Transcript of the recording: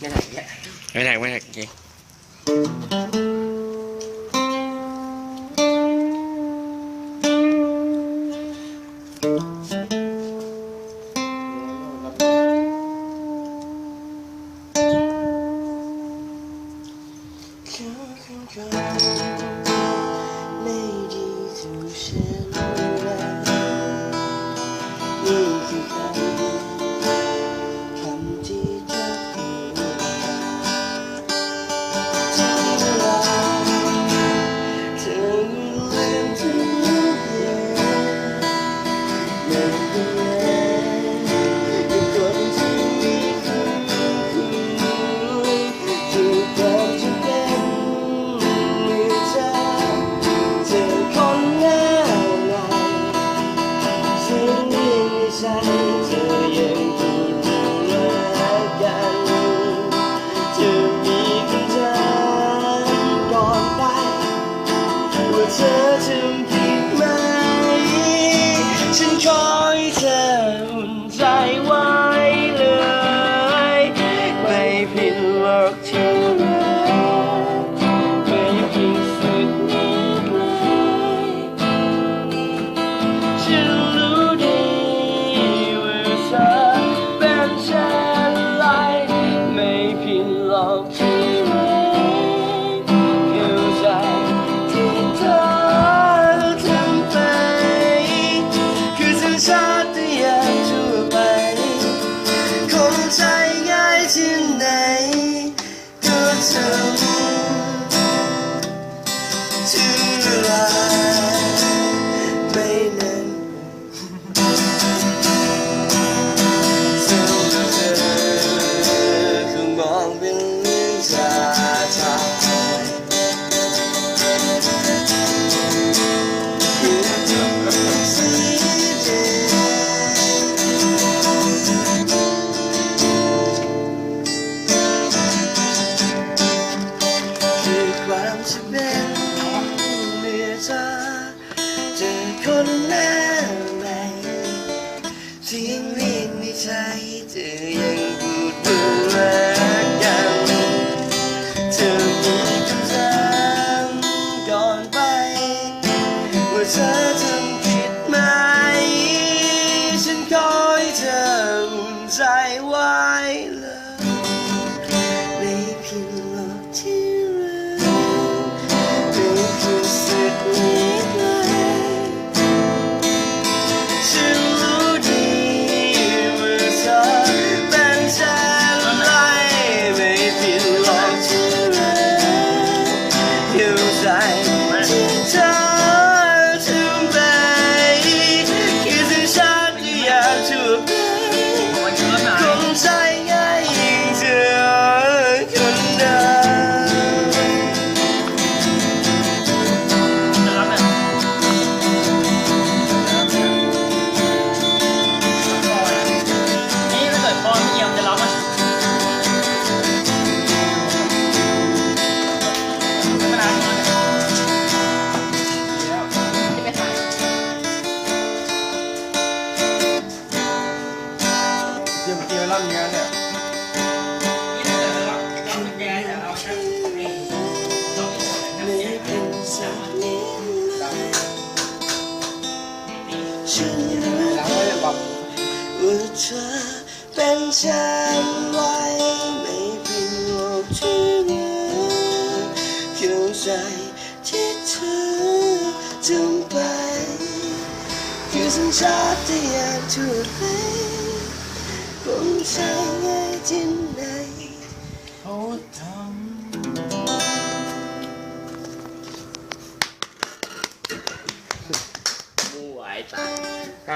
Nghe này nhé này, nghe này gì อทำผิดไหม ฉันขอให้เธออุ่นใจไว้เลย ไม่ผิดหรอกท่รักไม่ผิดสุดนี้ไหมฉันรู้ดีว่าเธอเป็นเช่นไรไม่ผิดหรอกที่ เอเจอคนหน้าใหม่เสียงเรียกในใจเธอยังพูดดูแลกันเธอมีคำสั่งก่อนไปว่าเธอ ฉันรู้ว่าเธอเป็นฉันไว้ไม่เป็นโลกที่เหลือเข้าใจที่เธอจำไป คือสัญชาติยาณทุเรศคงใช้ง่ายที่นโอ้เธอ